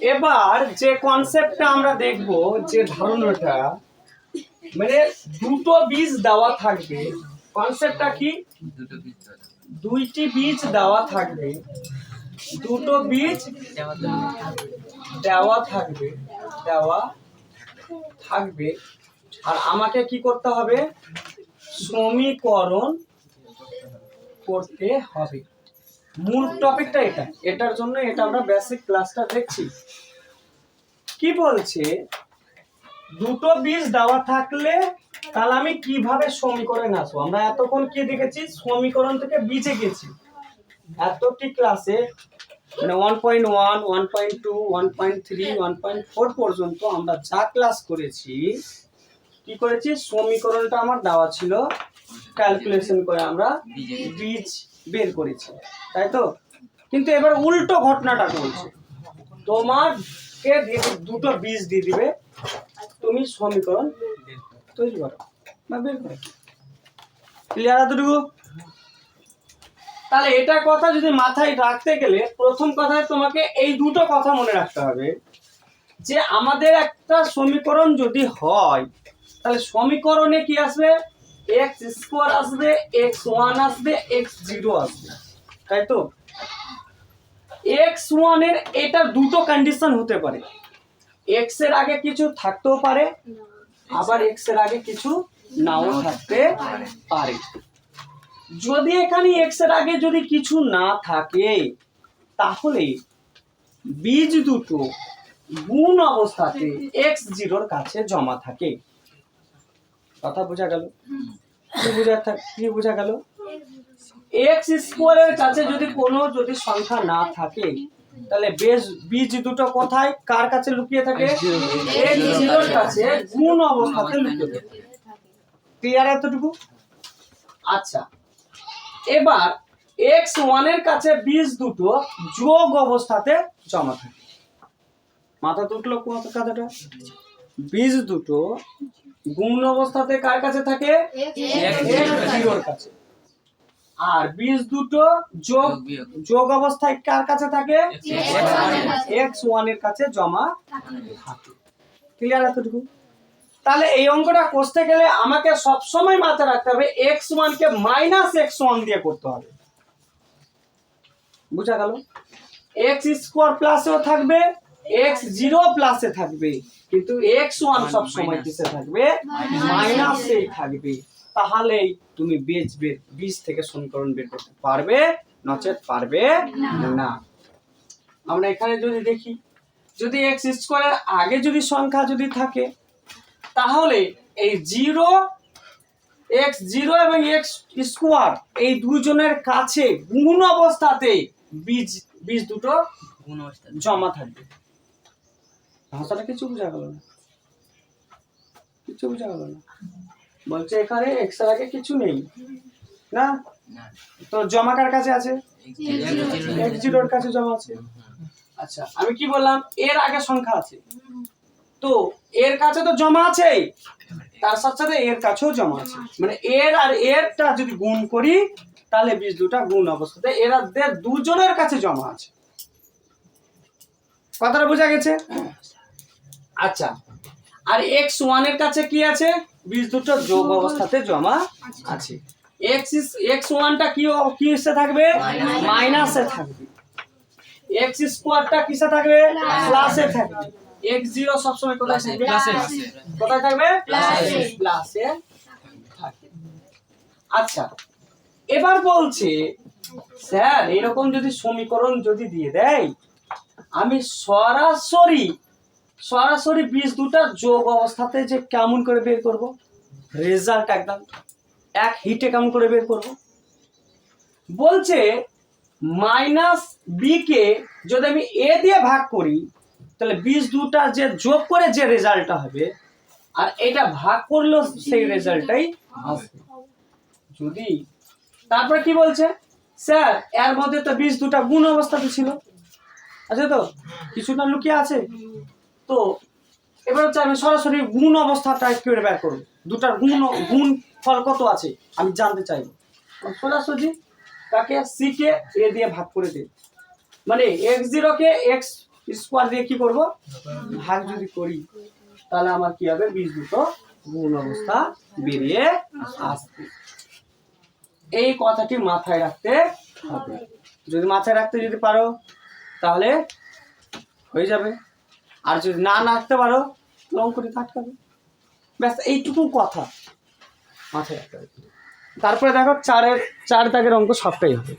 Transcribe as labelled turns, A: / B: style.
A: এবার যে কনসেপ্টটা আমরা দেখব যে ধারণাটা মানে দুটো বীজ দেওয়া থাকবে। কনসেপ্টটা কি?
B: দুটো বীজ
A: দুইটি বীজ দেওয়া থাকবে। দুটো বীজ দেওয়া থাকবে দেওয়া থাকবে। আর আমাকে কি করতে হবে? সমীকরণ করতে হবে। মূল টপিকটা এটা। এটার জন্য এটা আমরা বেসিক ক্লাসটা দেখছি। কি বলছে? দুটো বীজ দেওয়া থাকলে তাহলে আমি কীভাবে সমীকরণ আসব? আমরা এতক্ষণ কি দেখেছি? সমীকরণ থেকে বীজে গেছি। এতটি ক্লাসে মানে one point one one point two one point three one point four পর্যন্ত আমরা যা ক্লাস করেছি, কি করেছি? সমীকরণটা আমার দেওয়া ছিল। ক্যালকুলেশন করে আমরা
B: বীজ
A: বের করেছি, তাই তো? কিন্তু এবার উল্টো ঘটনাটা চলছে। তোমাকে দুটো বীজ দিয়ে দিবে? তুমি সমীকরণ তৈরি করো। বা বের করো। ক্লিয়ার এতটুকু? তাহলে এটা কথা যদি মাথায় রাখতে গেলে প্রথম কথায় তোমাকে এই দুটো কথা মনে রাখতে হবে, যে আমাদের একটা সমীকরণ যদি হয়, তাহলে সমীকরণে কি আসবে? এক্স স্কোয়ার আসবে এক্স ওয়ান আসবে এক্স জিরো আসবে তাই তো? এক্স ওয়ানের এটা দুটো কন্ডিশন হতে পারে। এক্সের আগে কিছু থাকতেও পারে আবার এক্সের আগে কিছু নাও থাকতে পারে। যদি এখানে এক্সের আগে যদি কিছু না থাকে তাহলে বীজ দুটো গুণ অবস্থাতে এক্স জিরোর কাছে জমা থাকে। কথা বোঝা গেল? কি বোঝা থাক কি বোঝা গেল? এক্স স্কোয়ারের কাছে যদি কোনো যদি সংখ্যা না থাকে তাহলে বেশ বীজ দুটো কোথায়? কার কাছে লুকিয়ে থাকে? জিরোর কাছে। গুণ অবস্থাতে লুকিয়ে থাকে। ক্লিয়ার এতটুকু? আচ্ছা। এবার এক্স ওয়ানের কাছে বীজ দুটো যোগ অবস্থাতে জমা থাকে। মাথা কোন কথাটা? বীজ দুটো গুণ অবস্থাতে কার কাছে থাকে? জিরোর কাছে। আর বীজ দুটো যোগ
B: যোগ
A: অবস্থায় কার কাছে থাকে?
B: X1
A: এক্স ওয়ানের কাছে। জমা থাকে। ক্লিয়ার এতটুকু? তাহলে এই অঙ্কটা কষতে গেলে আমাকে সবসময় মাথায় রাখতে হবে এক্স ওয়ান কে মাইনাস এক্স ওয়ান দিয়ে করতে হবে। বুঝা গেল? এক্স স্কোয়ার প্লাসেও থাকবে এক্স জিরো প্লাসে থাকবে। কিন্তু এক্স ওয়ান সব সময় কিসে থাকবে মাইনাসেই থাকবে। তাহলেই তুমি বীজ বের বীজ থেকে সমীকরণ বের করতে পারবে নচেত পারবে না। আমরা এখানে যদি দেখি যদি এক্স স্কোয়ারের আগে যদি সংখ্যা যদি থাকে তাহলে এই জিরো এক্স জিরো এবং এক্স স্কোয়ার এই দুজনের কাছে গুণ অবস্থাতে বীজ বীজ দুটো জমা থাকবে। ভাষাটা কিছু বোঝা গেল না। কিছু বোঝা গেল না। বলছে এখানে এক্সের আগে কিছু নেই। না? তো জমা কার কাছে আছে? এক্স জিরোর কাছে জমা আছে। আচ্ছা আমি কি বললাম? এর আগে সংখ্যা আছে। তো এর কাছে তো জমা আছে তার সাথে সাথে এর কাছেও জমা আছে। মানে এর আর এরটা যদি গুণ করি তাহলে বীজ দুটা গুণ অবস্থাতে এরা দুজনের কাছে জমা আছে। কথাটা বোঝা গেছে? আচ্ছা। আর এক্স ওয়ানের কাছে কি আছে? বীজ দুটো যোগ অবস্থাতে জমা আছে। এক্স এক্স ওয়ানটা কি কি হিসেবে থাকবে? মাইনাসে থাকবে। এক্স স্কোয়ারটা কিসে থাকবে? প্লাসে থাকবে। এক্স জিরো সবসময় কোথায় থাকবে? কোথায় থাকবে?
C: প্লাসে।
A: প্লাসে থাকবে। আচ্ছা এবার বলছে স্যার এরকম যদি সমীকরণ যদি দিয়ে দেয় আমি সরাসরি সরাসরি বীজ দুটা যোগ অবস্থাতে যে কেমন করে বের করব? রেজাল্ট একদম। এক হিটে কেমন করে বের করব? বলছে মাইনাস বি কে যদি আমি এ দিয়ে ভাগ করি, তাহলে বীজ দুটা যে যোগ করে যে রেজাল্টটা হবে, আর এটা ভাগ করলেও সেই রেজাল্টটাই আসবে। যদি, তারপরে কি বলছে? স্যার, এর মধ্যে তো বীজ দুটা গুণ অবস্থাতে ছিল। আছে তো, কিছুটা লুকিয়ে আছে? তো এবার হচ্ছে আমি সরাসরি গুণ অবস্থাটা করে বের করব। দুটার গুণ গুণ ফল কত আছে আমি জানতে চাইব। সোজাসুজি তাকে সি কে এ দিয়ে ভাগ করে দিই। মানে এক্স জিরোকে এক্স স্কোয়ার দিয়ে কি করব? ভাগ যদি করি, তাহলে আমার কি হবে? বীজ দুটো গুণ অবস্থা বেরিয়ে আসবে। এই কথাটি মাথায় রাখতে হবে। যদি মাথায় রাখতে যদি পারো, তাহলে হয়ে যাবে। আর যদি না নাচতে পারো, লং করে কাটকাবে ব্যাস, এইটুকু কথা। মাথায় রাখতে হবে। তারপরে দেখো, চারের চার দাগের অঙ্ক সবটাই হবে।